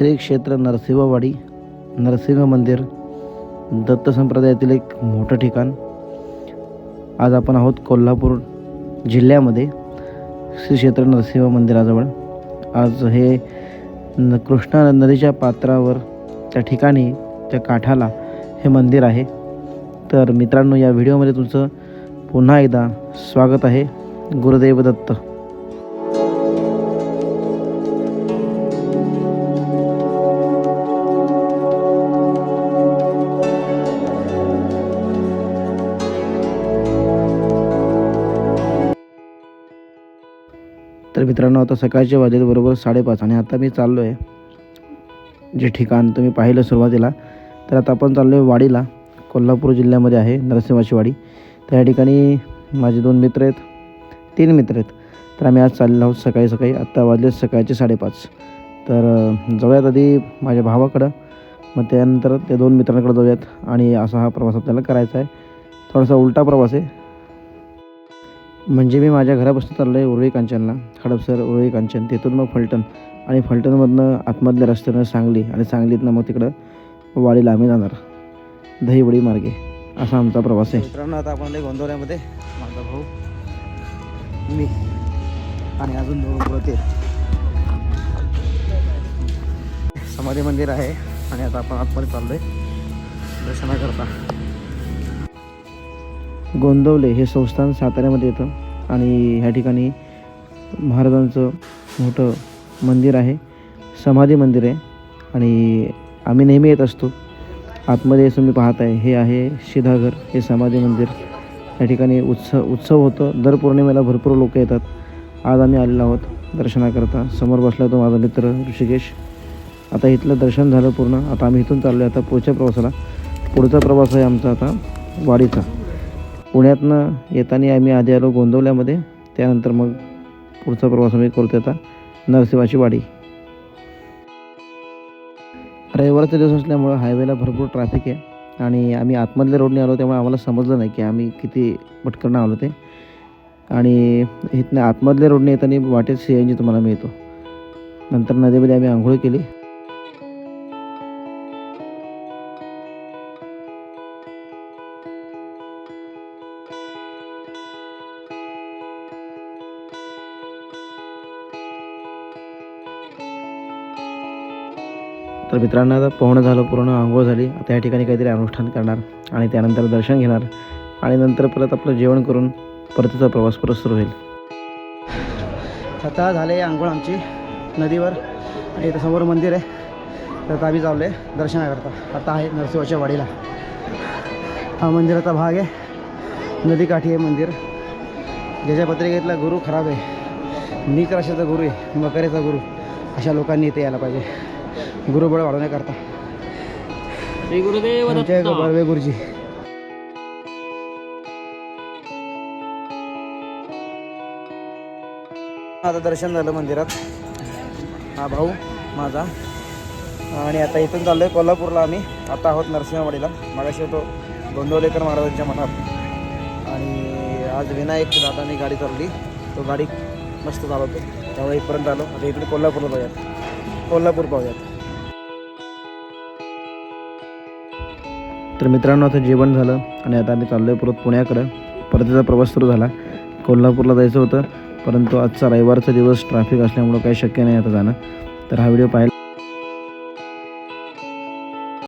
श्री क्षेत्र नरसिंहवाडी नरसिंह मंदिर दत्त संप्रदायातील एक मोठं ठिकाण. आज आपण आहोत कोल्हापूर जिल्ह्यामध्ये श्री क्षेत्र नरसिंह मंदिराजवळ. आज हे न कृष्णा नदीच्या पात्रावर त्या ठिकाणी त्या काठाला हे मंदिर आहे. तर मित्रांनो या व्हिडिओमध्ये तुमचं पुन्हा एकदा स्वागत आहे. गुरुदेव दत्त. तर मित्रांनो आता सकाळचे वाजले बरोबर साडेपाच आणि आता मी चाललो आहे जे ठिकाण तुम्ही पाहिलं सुरुवातीला तर आता आपण चाललो आहे वाडीला. कोल्हापूर जिल्ह्यामध्ये आहे नरसिंहाची वाडी तर या ठिकाणी माझे दोन मित्र आहेत तीन मित्र आहेत. तर आम्ही आज चाललेलो आहोत सकाळी सकाळी. आत्ता वाजले सकाळचे साडेपाच. तर जाऊयात आधी माझ्या भावाकडं. मग त्यानंतर त्या दोन मित्रांकडे जाऊयात आणि असा हा प्रवास आपल्याला करायचा आहे. थोडासा उलटा प्रवास आहे. म्हणजे मी माझ्या घरापासून चाललो आहे उर्वी कांचनला. हडपसर उर्वी कांचन तिथून मग फलटण. आणि फलटणमधनं आतमधल्या रस्त्यानं सांगली आणि सांगलीतनं मग तिकडं वाडीला आम्ही जाणार. दहीवडी मार्गे. असा आमचा प्रवास आहे. मित्रांनो आता आपण आलोय गोंदवल्यामध्ये माझा भाऊ मी आणि अजून दोन होते समाधी मंदिर आहे आणि आता आपण आतमध्ये चाललोय. दर्शनाकरता. गोंदवले हे संस्थान साताऱ्यामध्ये येतं. आणि ह्या ठिकाणी महाराजांचं मोठं मंदिर आहे. समाधी मंदिर आहे. आणि आम्ही नेहमी येत असतो. आतमध्ये असं मी पाहत आहे हे आहे शिधाघर हे समाधी मंदिर. या ठिकाणी उत्सव उत्सव होतं. दर पौर्णिमेला भरपूर लोक येतात. आज आम्ही आलेलो आहोत दर्शनाकरता. समोर बसला तो माझा मित्र ऋषिकेश. आता इथलं दर्शन झालं पूर्ण. आता आम्ही इथून चाललो आहे आता पुढच्या प्रवासाला. पुढचा प्रवास आहे आमचा आता वाडीचा. पुण्यातनं येताना आम्ही आधी आलो गोंदवल्यामध्ये. त्यानंतर मग पुढचा प्रवास आम्ही करतो आता नरसिंहाची वाडी. रविवारचा दिवस असल्यामुळं हायवेला भरपूर ट्रॅफिक आहे आणि आम्ही आतमधल्या रोडने आलो त्यामुळे आम्हाला समजलं नाही की आम्ही किती पटकन आलो ते. आणि इथनं आतमधल्या रोडने येताना वाटेत सी एन जी तुम्हाला मिळतो. नंतर नदीमध्ये आम्ही आंघोळ केली. तर मित्रांनो आता पोहणं झालं पूर्ण आंघोळ झाली. आता या ठिकाणी काहीतरी अनुष्ठान करणार आणि त्यानंतर दर्शन घेणार आणि नंतर परत आपलं जेवण करून परतीचा प्रवास परत सुरू होईल. आता झाले आंघोळ आमची नदीवर आणि इथं समोर मंदिर आहे. तर आता आम्ही चाललो आहे दर्शनाकरता. आता आहे नरसिंहाच्या वाडीला. हा मंदिराचा भाग आहे. नदीकाठी आहे मंदिर. ज्याच्या पत्रिकेतला गुरु खराब आहे. नीच राशीचा गुरु आहे. मकरेचा गुरु. अशा लोकांनी इथे यायला पाहिजे. गुरुबळ वाढवण्याकरता. श्री गुरुदेव आमचे दत्त बर्वे गुरुजी. आता दर्शन झालं मंदिरात. हा भाऊ माझा. आणि आता इथून चाललोय कोल्हापूरला आम्ही. आता आहोत नरसिंहवाडीला. मागाशी होतो गोंदवलेकर महाराजांच्या मठात. आणि आज विनायक दादानी गाडी चालवली. तो गाडी मस्त चालवतो. त्यामुळे इथपर्यंत आलो. आता इकडे कोल्हापूरला पाहूयात कोल्हापूर पाहूयात. तर मित्रांनो आता जेवण झालं आणि आता आम्ही चाललो आहे परत पुण्याकडं. परतीचा प्रवास सुरू झाला. कोल्हापूरला जायचं होतं परंतु आजचा रविवारचा दिवस ट्रॅफिक असल्यामुळं काही शक्य नाही आता जाणं. तर हा व्हिडिओ पाहिला.